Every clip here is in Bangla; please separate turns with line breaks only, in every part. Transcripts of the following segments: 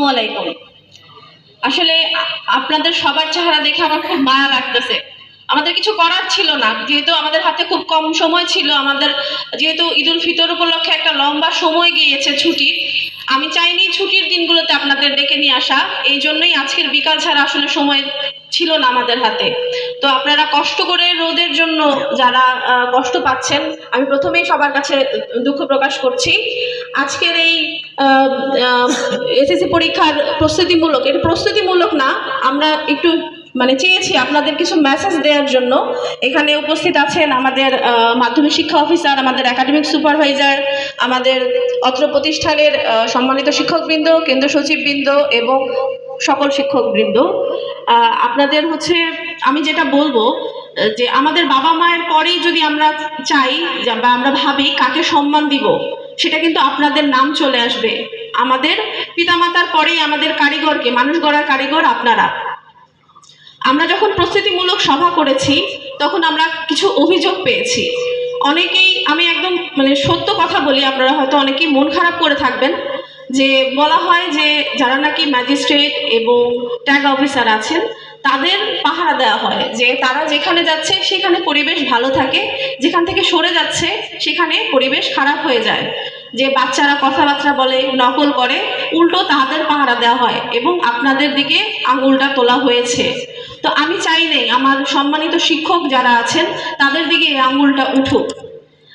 আসসালামু আলাইকুম। আসলে আপনাদের সবার চেহারা দেখে আমার খুব মায়া লাগতেছে। আমাদের কিছু করার ছিল না, যেহেতু আমাদের হাতে খুব কম সময় ছিল, আমাদের যেহেতু ঈদুল ফিতর উপলক্ষে একটা লম্বা সময় গিয়েছে ছুটির আমি চাইনি ছুটির দিনগুলোতে আপনাদের ডেকে নিয়ে আসা, এই জন্যই আজকের বিকাল ছাড়া আসলে সময় ছিল না আমাদের হাতে। তো আপনারা কষ্ট করে রোদের জন্য যারা কষ্ট পাচ্ছেন, আমি প্রথমেই সবার কাছে দুঃখ প্রকাশ করছি। আজকের এই এসএসসি পরীক্ষার প্রস্তুতিমূলক, এটা প্রস্তুতিমূলক না, আমরা একটু মানে চেয়েছি আপনাদের কিছু মেসেজ দেওয়ার জন্য। এখানে উপস্থিত আছেন আমাদের মাধ্যমিক শিক্ষা অফিসার আমাদের একাডেমিক সুপারভাইজার আমাদের অত্র প্রতিষ্ঠানের সম্মানিত শিক্ষকবৃন্দ, কেন্দ্র সচিববৃন্দ এবং সকল শিক্ষকবৃন্দ। আপনাদের হচ্ছে, আমি যেটা বলব, যে আমাদের বাবা মায়ের পরেই যদি আমরা চাই বা আমরা ভাবি কাকে সম্মান দিব, সেটা কিন্তু আপনাদের নাম চলে আসবে। আমাদের পিতামাতার পরেই আমাদের কারিগরকে, মানুষ গড়ার কারিগর আপনারা। আমরা যখন প্রস্তুতিমূলক সভা করেছি, তখন আমরা কিছু অভিযোগ পেয়েছি। অনেকেই আমি একদম মানে সত্য কথা বলি, আপনারা হয়তো অনেকেই মন খারাপ করে থাকবেন, যে বলা হয় যে যারা নাকি ম্যাজিস্ট্রেট এবং ট্যাগ অফিসার আছেন, তাদের পাহারা দেওয়া হয় যে তারা যেখানে যাচ্ছে, সেখানে পরিবেশ ভালো থাকে, যেখান থেকে সরে যাচ্ছে, সেখানে পরিবেশ খারাপ হয়ে যায়। যে বাচ্চারা কথাবার্তা বলে, নকল করে, উল্টো তাদের পাহারা দেওয়া হয় এবং আপনাদের দিকে আঙুলটা তোলা হয়েছে। তো আমি চাই নেই, আমার সম্মানিত শিক্ষক যারা আছেন, তাদের দিকে এই আঙুলটা উঠুক।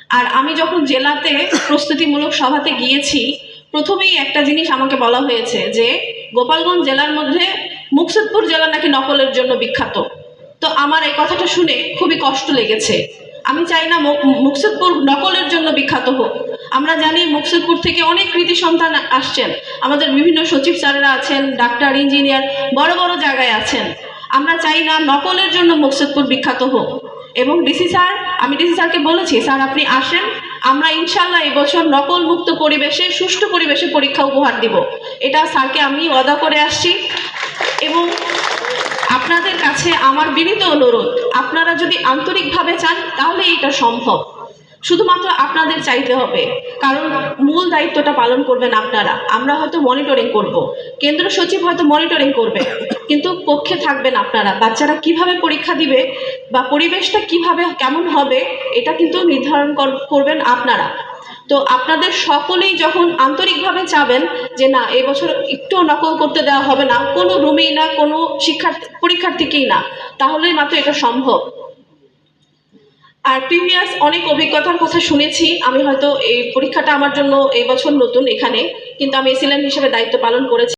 আর আমি যখন জেলাতে প্রস্তুতিমূলক সভাতে গিয়েছি, প্রথমেই একটা জিনিস আমাকে বলা হয়েছে যে, গোপালগঞ্জ জেলার মধ্যে মুকসুদপুর জেলা নাকি নকলের জন্য বিখ্যাত। তো আমার এই কথাটা শুনে খুবই কষ্ট লেগেছে। আমি চাই না মুকসুদপুর নকলের জন্য বিখ্যাত হোক। আমরা জানি মুকসুদপুর থেকে অনেক কৃতি সন্তান আসছেন। আমাদের বিভিন্ন সচিব স্যারেরা আছেন, ডাক্তার, ইঞ্জিনিয়ার, বড় বড় জায়গায় আছেন। আমরা চাই না নকলের জন্য মুকসুদপুর বিখ্যাত হোক। এবং ডিসি স্যার, আমি ডিসি স্যারকে বলেছি, স্যার আপনি আসেন, আমরা ইনশাল্লাহ এবছর নকল মুক্ত পরিবেশে, সুষ্ঠু পরিবেশে পরীক্ষা উপহার দিব। এটা স্যারকে আমি ওয়াদা করে আসছি। এবং আপনাদের কাছে আমার বিনীত অনুরোধ, আপনারা যদি আন্তরিকভাবে চান, তাহলে এটা সম্ভব। শুধুমাত্র আপনাদের চাইতে হবে। কারণ মূল দায়িত্বটা পালন করবেন আপনারা। আমরা হয়তো মনিটরিং করব। কেন্দ্র সচিব হয়তো মনিটরিং করবে। কিন্তু পক্ষে থাকবেন আপনারা। বাচ্চারা কীভাবে পরীক্ষা দিবে বা পরিবেশটা কীভাবে, কেমন হবে, এটা কিন্তু নির্ধারণ কর- করবেন আপনারা। তো আপনাদের সকলেই যখন আন্তরিকভাবে চাবেন যে না এবছর একটু নকল করতে দেওয়া হবে না, কোনো রুমেই না, কোনো শিক্ষার্থী, পরীক্ষার্থীকেই না, তাহলেই মাত্র এটা সম্ভব। আর প্রিভিয়াস অনেক অভিজ্ঞতার কথা শুনেছি। আমি হয়তো এই পরীক্ষাটা আমার জন্য এবছর নতুন এখানে, কিন্তু আমি এসিলেন্ট হিসেবে দায়িত্ব পালন করেছি।